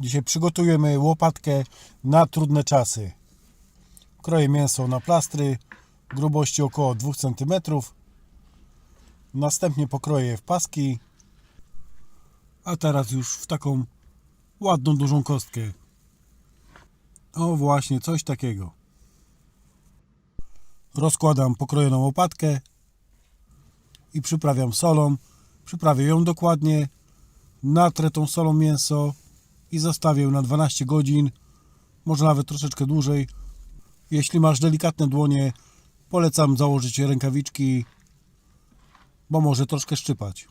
Dzisiaj przygotujemy łopatkę na trudne czasy. Kroję mięso na plastry grubości około 2 cm. Następnie pokroję w paski. A teraz już w taką ładną, dużą kostkę. O właśnie, coś takiego. Rozkładam pokrojoną łopatkę i przyprawiam solą. Przyprawię ją dokładnie, natrę tą solą mięso i zostawię na 12 godzin, może nawet troszeczkę dłużej. Jeśli masz delikatne dłonie, polecam założyć rękawiczki, bo może troszkę szczypać.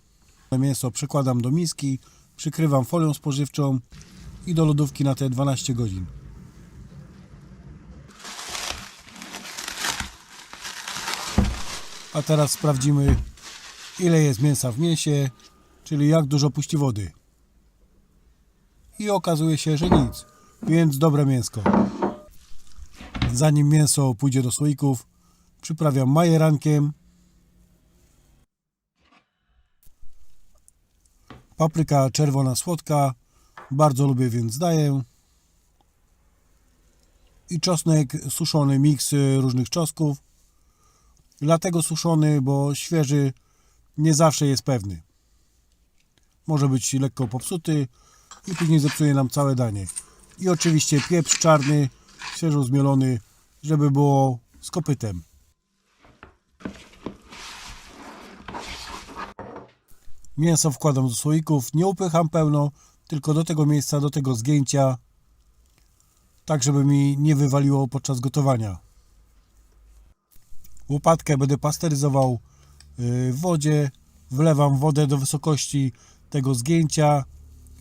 Mięso przekładam do miski, przykrywam folią spożywczą i do lodówki na te 12 godzin. A teraz sprawdzimy, ile jest mięsa w mięsie, czyli jak dużo puści wody. I okazuje się, że nic, więc dobre mięsko. Zanim mięso pójdzie do słoików, przyprawiam majerankiem, papryka czerwona słodka, bardzo lubię, więc daję. I czosnek suszony, miks różnych czosnków. Dlatego suszony, bo świeży nie zawsze jest pewny. Może być lekko popsuty i później zepsuje nam całe danie. I oczywiście pieprz czarny, świeżo zmielony, żeby było z kopytem. Mięso wkładam do słoików, nie upycham pełno, tylko do tego miejsca, do tego zgięcia, tak żeby mi nie wywaliło podczas gotowania. Łopatkę będę pasteryzował y, w wodzie, wlewam wodę do wysokości tego zgięcia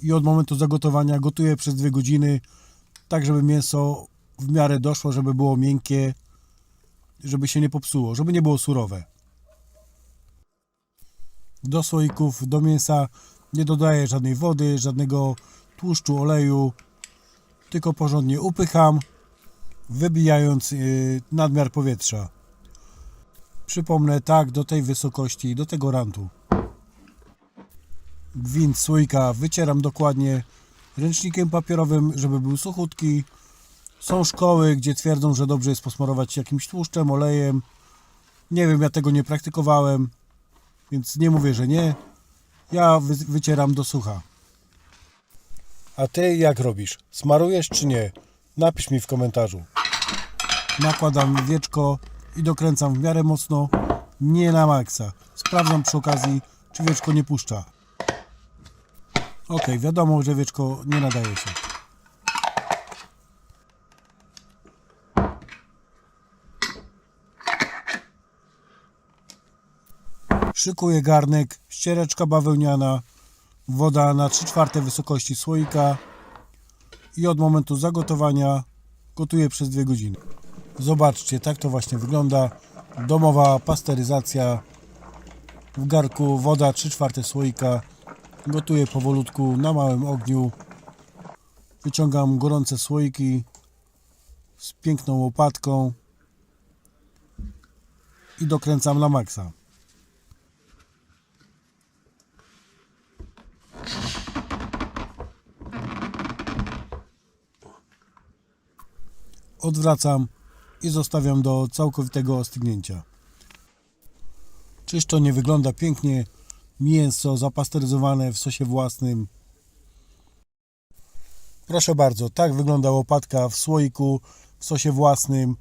i od momentu zagotowania gotuję przez 2 godziny, tak żeby mięso w miarę doszło, żeby było miękkie, żeby się nie popsuło, żeby nie było surowe. Do słoików, do mięsa nie dodaję żadnej wody, żadnego tłuszczu, oleju, tylko porządnie upycham, wybijając y, nadmiar powietrza. Przypomnę, tak, do tej wysokości, do tego rantu. Gwint słoika wycieram dokładnie ręcznikiem papierowym, żeby był suchutki. Są szkoły, gdzie twierdzą, że dobrze jest posmarować jakimś tłuszczem, olejem. Nie wiem, ja tego nie praktykowałem, więc nie mówię, że nie. Ja wy wycieram do sucha. A ty jak robisz? Smarujesz czy nie? Napisz mi w komentarzu. Nakładam wieczko i dokręcam w miarę mocno, nie na maksa. Sprawdzam przy okazji, czy wieczko nie puszcza. Ok, wiadomo, że wieczko nie nadaje się. Szykuję garnek, ściereczka bawełniana, woda na 3 czwarte wysokości słoika i od momentu zagotowania gotuję przez 2 godziny. Zobaczcie, tak to właśnie wygląda. Domowa pasteryzacja. W garku woda 3 czwarte słoika. Gotuję powolutku na małym ogniu. Wyciągam gorące słoiki z piękną łopatką i dokręcam na maksa. Odwracam i zostawiam do całkowitego ostygnięcia. Czyż to nie wygląda pięknie? Mięso zapasteryzowane w sosie własnym. Proszę bardzo, tak wygląda łopatka w słoiku w sosie własnym.